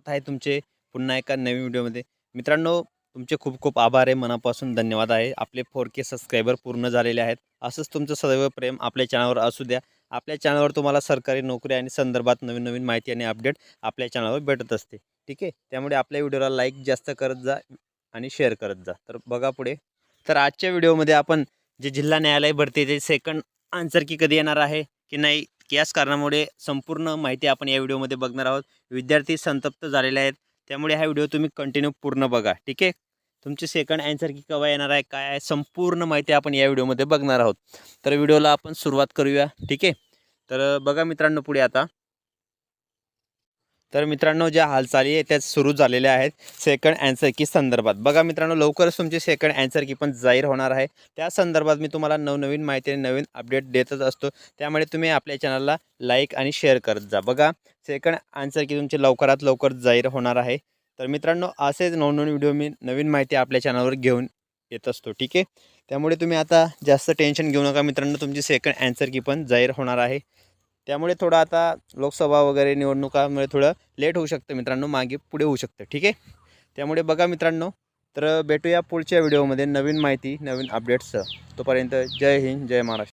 स्वागत आहे तुमचे पुन्हा एका नवीन व्हिडिओमध्ये. मित्रांनो तुमचे खूप खूप आभार आहे. मनापासून धन्यवाद आहे. आपले फोर के सबस्क्रायबर पूर्ण झालेले आहेत. असंच तुमचं सदैव प्रेम आपल्या चॅनलवर असू द्या. आपल्या चॅनलवर तुम्हाला सरकारी नोकरी आणि संदर्भात नवीन नवीन माहिती आणि अपडेट आपल्या चॅनलवर भेटत असते. ठीक आहे? त्यामुळे आपल्या व्हिडिओला लाईक जास्त करत जा आणि शेअर करत जा. तर बघा पुढे. तर आजच्या व्हिडिओमध्ये आपण जे जिल्हा न्यायालय भरते ते सेकंड आन्सर की कधी येणार आहे की नाही याच कारणामुळे संपूर्ण माहिती आपण या व्हिडिओमध्ये बघणार आहोत. विद्यार्थी संतप्त झालेले आहेत. त्यामुळे हा व्हिडिओ तुम्ही कंटिन्यू पूर्ण बघा ठीक आहे? तुमची सेकंड अँसर की केव्हा येणार आहे काय आहे संपूर्ण माहिती आपण या व्हिडिओमध्ये बघणार आहोत. तर व्हिडिओला आपण सुरुवात करूया ठीक आहे? तर बघा मित्रांनो पुढे आता. तर मित्रांनो ज्या हालचाली आहेत त्या सुरू झालेल्या आहेत सेकंड अँसर की संदर्भात. बघा मित्रांनो लवकरच तुमची सेकंड अँसर की पण जाहीर होणार आहे. त्या संदर्भात मी तुम्हाला नवनवीन माहिती आणि नवीन अपडेट देतच असतो. त्यामुळे तुम्ही आपल्या चॅनलला लाईक आणि शेअर करत जा. बघा सेकंड आन्सर की तुमची लवकरात लवकर जाहीर होणार आहे. तर मित्रांनो असेच नवनवीन व्हिडिओ मी नवीन माहिती आपल्या चॅनलवर घेऊन येत असतो. ठीक आहे? त्यामुळे तुम्ही आता जास्त टेन्शन घेऊ नका मित्रांनो. तुमची सेकंड अँसर की पण जाहीर होणार आहे. त्यामुळे थोडं आता लोकसभा वगैरे निवडणुकामुळे थोडं लेट होऊ शकतं मित्रांनो मागे पुढे होऊ शकतं ठीक आहे? त्यामुळे बघा मित्रांनो तर भेटूया पुढच्या व्हिडिओमध्ये नवीन माहिती नवीन अपडेट्ससह तोपर्यंत जय हिंद जय महाराष्ट्र.